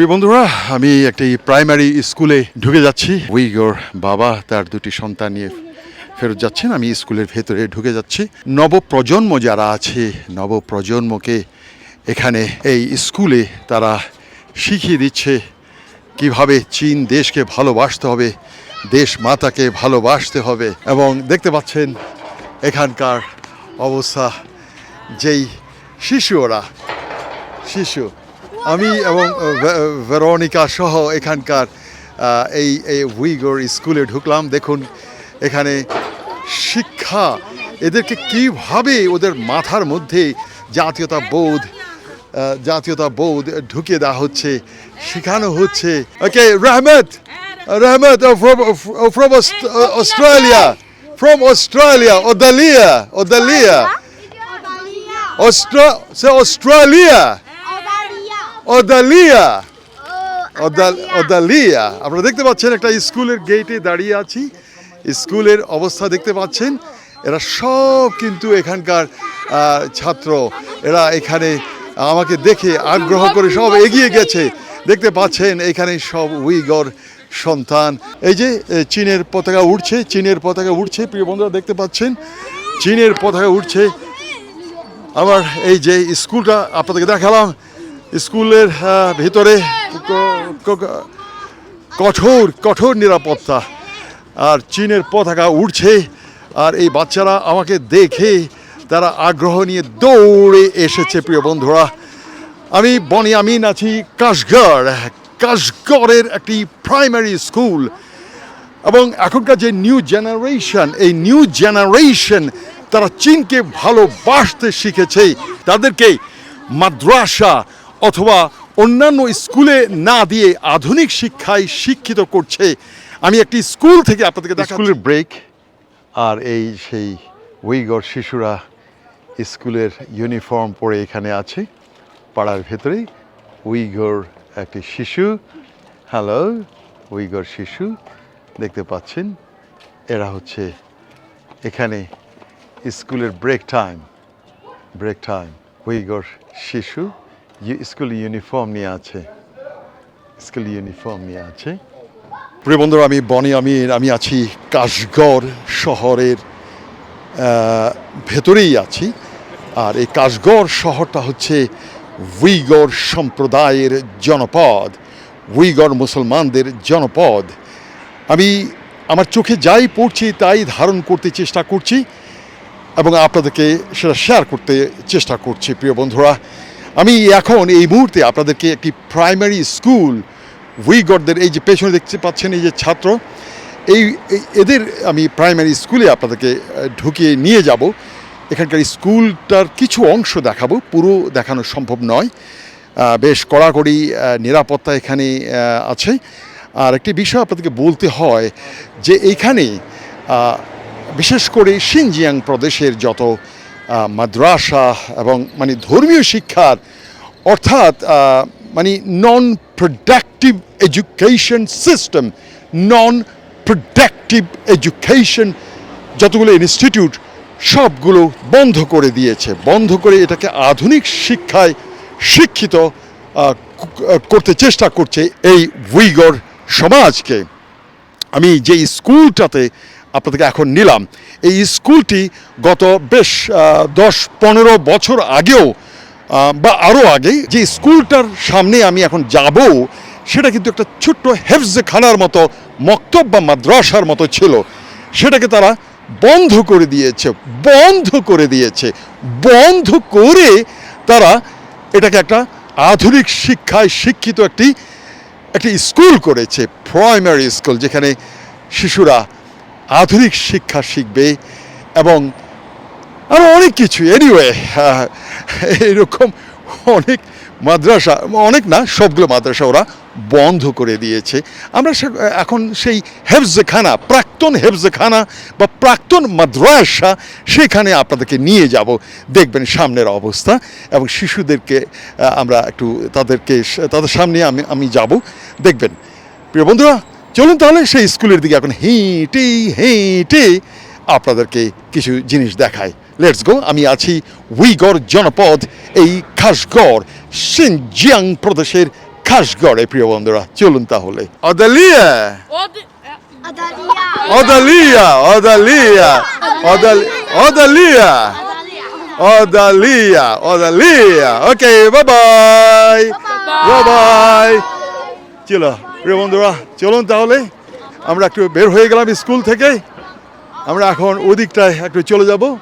প্রিয় বন্ধুরা, আমি একটি প্রাইমারি স্কুলে ঢুকে যাচ্ছি। উইগর বাবা তার দুটি সন্তান নিয়ে ফেরত যাচ্ছেন। আমি স্কুলের ভেতরে ঢুকে যাচ্ছি। নবপ্রজন্ম যারা আছে, নবপ্রজন্মকে এখানে এই স্কুলে তারা শিখিয়ে দিচ্ছে কীভাবে চীন দেশকে ভালোবাসতে হবে, দেশ মাতাকে ভালোবাসতে হবে এবং দেখতে পাচ্ছেন এখানকার অবস্থা, যেই শিশু ওরা, শিশু। আমি এবং ভেরোনিকা সহ এখানকার এই এই উইগর স্কুলে ঢুকলাম। দেখুন এখানে শিক্ষা এদেরকে কীভাবে ওদের মাথার মধ্যে জাতীয়তা বোধ জাতীয়তা বোধ ঢুকিয়ে দেওয়া হচ্ছে শেখানো হচ্ছে। Okay Rahmat Rahmat from Australia from Australia ওদালিয়া ওদালিয়া Austra- সে Australia, Odalia, Odal- Odalia. আপনারা দেখতে পাচ্ছেন একটা স্কুলের গেটে দাঁড়িয়ে আছি। স্কুলের অবস্থা দেখতে পাচ্ছেন। এরা সব কিন্তু এখানকার ছাত্র। এরা এখানে আমাকে দেখে আগ্রহ করে সব এগিয়ে গেছে। দেখতে পাচ্ছেন এখানে সব উইগর সন্তান। এই যে চীনের পতাকা উঠছে চীনের পতাকা উঠছে প্রিয় বন্ধুরা দেখতে পাচ্ছেন চীনের পতাকা উঠছে আমার এই যে স্কুলটা আপনাদেরকে দেখালাম স্কুলের আহ, ভিতরে কঠোর কঠোর নিরাপত্তা। আর চীনের পতাকা উঠছে আর এই বাচ্চারা আমাকে দেখে তারা আগ্রহ নিয়ে দৌড়ে এসেছে প্রিয় বন্ধুরা। আমি বনি আমিন আছি কাশগড় কাশগড়ের একটি প্রাইমারি স্কুল এবং এখনকার যে নিউ জেনারেশন এই নিউ জেনারেশন তারা চীনকে ভালোবাসতে শিখেছে। তাদেরকে মাদ্রাসা অথবা অন্যান্য স্কুলে না দিয়ে আধুনিক শিক্ষায় শিক্ষিত করছে। আমি একটি স্কুল থেকে আপনাদেরকে স্কুলের ব্রেক আর এই সেই উইগর শিশুরা স্কুলের ইউনিফর্ম পরে এখানে আছে। পাড়ার ভেতরেই উইগর একটি শিশু। হ্যালো উইগর শিশু। দেখতে পাচ্ছেন, এরা হচ্ছে এখানে স্কুলের break time break time Uyghur শিশু। স্কুল ইউনিফর্ম নিয়ে আছে স্কুল ইউনিফর্ম নিয়ে আছে প্রিয় বন্ধুরা আমি বনি আমি আমি আছি কাশগড় শহরের ভেতরেই আছি আর এই কাশগড় শহরটা হচ্ছে উইগর সম্প্রদায়ের জনপদ, উইগর মুসলমানদের জনপদ। আমি আমার চোখে যাই পড়ছি, তাই ধারণ করতে চেষ্টা করছি এবং আপনাদেরকে সেটা শেয়ার করতে চেষ্টা করছি। প্রিয় বন্ধুরা আমি এখন এই মুহূর্তে আপনাদেরকে একটি প্রাইমারি স্কুল উইগরদের এই যে পেছনে দেখতে পাচ্ছেন এই যে ছাত্র, এই এদের আমি প্রাইমারি স্কুলে আপনাদেরকে ঢুকিয়ে নিয়ে যাব। এখানকার স্কুলটার কিছু অংশ দেখাবো, পুরো দেখানো সম্ভব নয়। বেশ কড়াকড়ি নিরাপত্তা এখানে আছে। আর একটি বিষয় আপনাদেরকে বলতে হয় যে এইখানে বিশেষ করে সিনজিয়াং প্রদেশের যত মাদ্রাসা এবং মানে ধর্মীয় শিক্ষার, অর্থাৎ মানে non productive education system non productive education যতগুলো ইনস্টিটিউট সবগুলো বন্ধ করে দিয়েছে। বন্ধ করে এটাকে আধুনিক শিক্ষায় শিক্ষিত করতে চেষ্টা করছে এই উইগর সমাজকে। আমি যে স্কুলটাতে আপনাদেরকে এখন নিলাম। এই স্কুলটি গত বেশ দশ, পনেরো বছর আগেও বা আরও আগে যে স্কুলটার সামনে আমি এখন যাব, সেটা কিন্তু একটা ছোট্ট হেফজখানার মতো, মক্তব বা মাদ্রাসার মতো ছিল। সেটাকে তারা বন্ধ করে দিয়েছে, বন্ধ করে দিয়েছে, বন্ধ করে তারা এটাকে একটা আধুনিক শিক্ষায় শিক্ষিত একটি একটি স্কুল করেছে, প্রাইমারি স্কুল, যেখানে শিশুরা আধুনিক শিক্ষা শিখবে এবং আরও অনেক কিছু। এনিওয়ে এরকম অনেক মাদ্রাসা, অনেক না, সবগুলো মাদ্রাসা ওরা বন্ধ করে দিয়েছে। আমরা এখন সেই হেফজখানা, প্রাক্তন হেফজখানা বা প্রাক্তন মাদ্রাসা, সেখানে আপনাদেরকে নিয়ে যাব। দেখবেন সামনের অবস্থা এবং শিশুদেরকে আমরা একটু তাদেরকে, তাদের সামনে আমি আমি যাব। দেখবেন, প্রিয় বন্ধুরা চলুন তাহলে সেই স্কুলের দিকে এখন হেঁটে হেঁটে আপনাদেরকে কিছু জিনিস দেখাই। লেটস গো আমি আছি উইগর জনপদ, এই খাসগড়, সিনজিয়াং প্রদেশের খাসগড়ে, প্রিয় বন্ধুরা। চলুন তাহলে। অদালিয়া. অদালিয়া অদালিয়া অদাল- অদালিয়া অদালিয়া অদালিয়া ওকে বাই বাই চলো। প্রিয় বন্ধুরা, চলুন তাহলে। আমরা একটু বের হয়ে গেলাম স্কুল থেকে। আমরা এখন ওদিকটায় একটু চলে যাব।